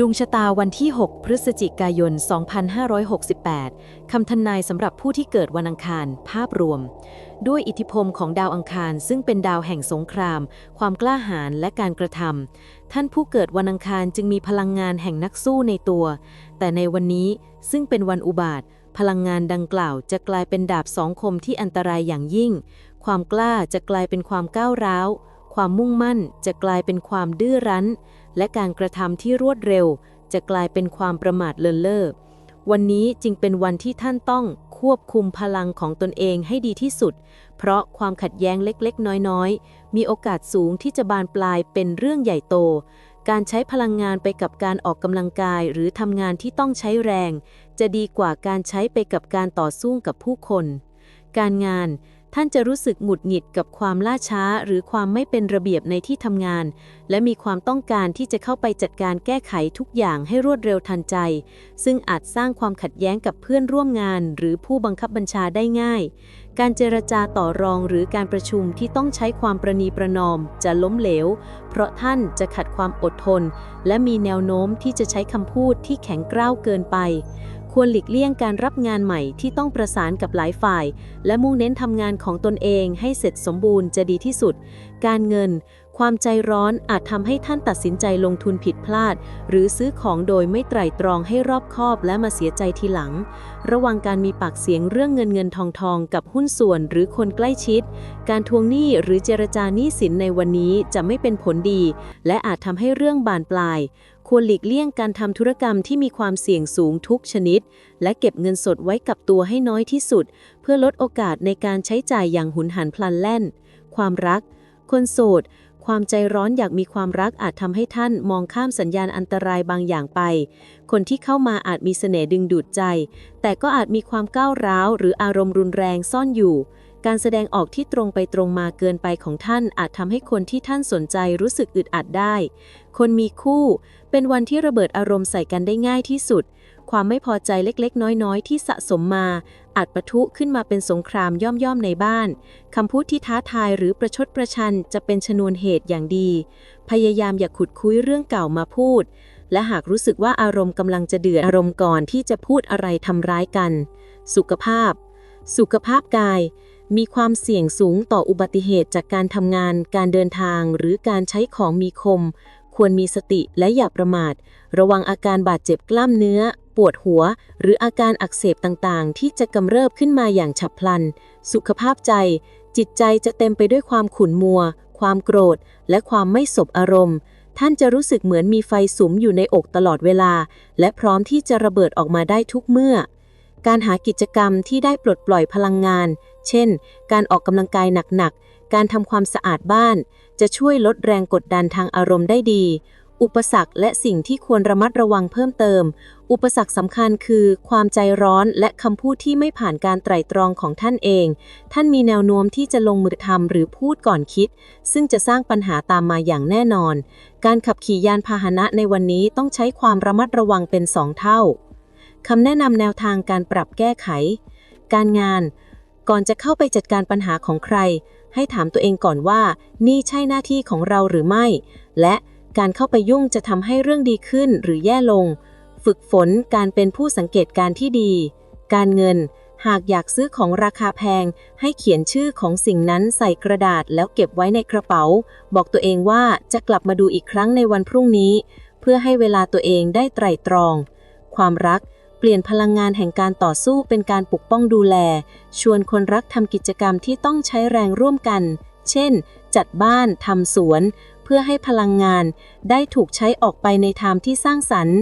ดวงชะตาวันที่ 6 พฤศจิกายน 2568 คำทำนายสำหรับผู้ที่เกิดวันอังคาร ภาพรวม ด้วยอิทธิพลของดาวอังคาร ซึ่งเป็นดาวแห่งสงคราม ความกล้าหาญและการกระทำ ท่านผู้เกิดวันอังคารจึงมีพลังงานแห่งนักสู้ในตัว แต่ในวันนี้ซึ่งเป็นวันอุบาท พลังงานดังกล่าวจะกลายเป็นดาบสองคมที่อันตรายอย่างยิ่ง ความกล้าจะกลายเป็นความก้าวร้าว ความมุ่งมั่นจะกลายเป็นความดื้อรั้น และการกระทำที่รวดเร็ว จะกลายเป็นความประมาทเลินเล่อวันนี้จึงเป็นวันที่ท่านต้องควบคุมพลังของตนเองให้ดีที่สุด เพราะความขัดแย้งเล็กๆ น้อยๆ มีโอกาสสูงที่จะบานปลายเป็นเรื่องใหญ่โต การใช้พลังงานไปกับการออกกำลังกายหรือทำงานที่ต้องใช้แรง จะดีกว่าการใช้ไปกับการต่อสู้กับผู้คน การงาน ท่านจะรู้สึกหงุดหงิดกับความล่าช้า หรือความไม่เป็นระเบียบในที่ทำงาน และมีความต้องการที่จะเข้าไปจัดการแก้ไขทุกอย่างให้รวดเร็วทันใจ ซึ่งอาจสร้างความขัดแย้งกับเพื่อนร่วมงาน หรือผู้บังคับบัญชาได้ง่าย การเจรจาต่อรองหรือการประชุมที่ต้องใช้ความประนีประนอม จะล้มเหลว เพราะท่านจะขัดความอดทน และมีแนวโน้มที่จะใช้คำพูดที่แข็งกร้าวเกินไป ควรหลีกเลี่ยงการรับงานใหม่ที่ต้องประสานกับหลายฝ่าย และมุ่งเน้นทำงานของตนเองให้เสร็จสมบูรณ์จะดีที่สุด การเงิน ความใจร้อนอาจทำให้ท่านตัดสินใจลงทุนผิดพลาด หรือซื้อของโดยไม่ไตร่ตรองให้รอบคอบและมาเสียใจทีหลัง ระวังการมีปากเสียงเรื่องเงินเงินทองทองกับหุ้นส่วนหรือคนใกล้ชิด การทวงหนี้หรือเจรจาหนี้สินในวันนี้จะไม่เป็นผลดี และอาจทำให้เรื่องบานปลาย ควรหลีกเลี่ยงการทำธุรกรรมที่มีความเสี่ยงสูงทุกชนิด และเก็บเงินสดไว้กับตัวให้น้อยที่สุด เพื่อลดโอกาสในการใช้จ่ายอย่างหุนหันพลันแล่น ความรัก คนโสด ความใจร้อนอยากมีความรักอาจทำให้ท่านมองข้ามสัญญาณอันตรายบางอย่างไป คนที่เข้ามาอาจมีเสน่ห์ดึงดูดใจ แต่ก็อาจมีความก้าวร้าวหรืออารมณ์รุนแรงซ่อนอยู่ การแสดงออกที่ตรงไปตรงมาเกินไปของท่านอาจทำให้คนที่ท่านสนใจรู้สึกอึดอัดได้ คนมีคู่ เป็นวันที่ระเบิดอารมณ์ใส่กันได้ง่ายที่สุด ความไม่พอใจเล็กๆ น้อยๆ ที่สะสมมา อาจปะทุขึ้นมาเป็นสงครามย่อมๆในบ้านคำพูดที่ท้าทายหรือประชดประชันจะเป็นชนวนเหตุอย่างดี พยายามอย่าขุดคุยเรื่องเก่ามาพูด และหากรู้สึกว่าอารมณ์กำลังจะเดือดอารมณ์ก่อนที่จะพูดอะไรทำร้ายกัน สุขภาพ สุขภาพกาย มีความเสี่ยงสูงต่ออุบัติเหตุจากการทำงาน การเดินทาง หรือการใช้ของมีคม ควรมีสติและอย่าประมาท ระวังอาการบาดเจ็บกล้ามเนื้อ ปวดหัว หรืออาการอักเสบต่างๆ ที่จะกำเริบขึ้นมาอย่างฉับพลัน สุขภาพใจ จิตใจจะเต็มไปด้วยความขุ่นมัว ความโกรธ และความไม่สบอารมณ์ ท่านจะรู้สึกเหมือนมีไฟสุมอยู่ในอกตลอดเวลา และพร้อมที่จะระเบิดออกมาได้ทุกเมื่อ การหากิจกรรมที่ได้ปลดปล่อยพลังงาน เช่น การออกกำลังกายหนักๆ การทำความสะอาดบ้าน จะช่วยลดแรงกดดันทางอารมณ์ได้ดี อุปสรรคและสิ่งที่ควรระมัดระวังเพิ่มเติม อุปสรรคสำคัญคือ ความใจร้อนและคำพูดที่ไม่ผ่านการไตร่ตรองของท่านเอง ท่านมีแนวโน้มที่จะลงมือทำหรือพูดก่อนคิด ซึ่งจะสร้างปัญหาตามมาอย่างแน่นอน การขับขี่ยานพาหนะในวันนี้ต้องใช้ความระมัดระวังเป็นสองเท่า คำแนะนำแนวทางการปรับแก้ไข การงาน ก่อนจะเข้าไปจัดการปัญหาของใคร ให้ถามตัวเองก่อนว่า นี่ใช่หน้าที่ของเราหรือไม่ และการเข้าไปยุ่งจะทำให้เรื่องดีขึ้นหรือแย่ลง ฝึกฝนการเป็นผู้สังเกตการที่ดี การเงิน หากอยากซื้อของราคาแพง ให้เขียนชื่อของสิ่งนั้นใส่กระดาษแล้วเก็บไว้ในกระเป๋า บอกตัวเองว่าจะกลับมาดูอีกครั้งในวันพรุ่งนี้ เพื่อให้เวลาตัวเองได้ไตร่ตรอง ความรัก เปลี่ยนพลังงานแห่งการต่อสู้เป็นการปกป้องดูแล ชวนคนรักทำกิจกรรมที่ต้องใช้แรงร่วมกัน เช่น จัดบ้านทำสวน เพื่อให้พลังงานได้ถูกใช้ออกไปในทางที่สร้างสรรค์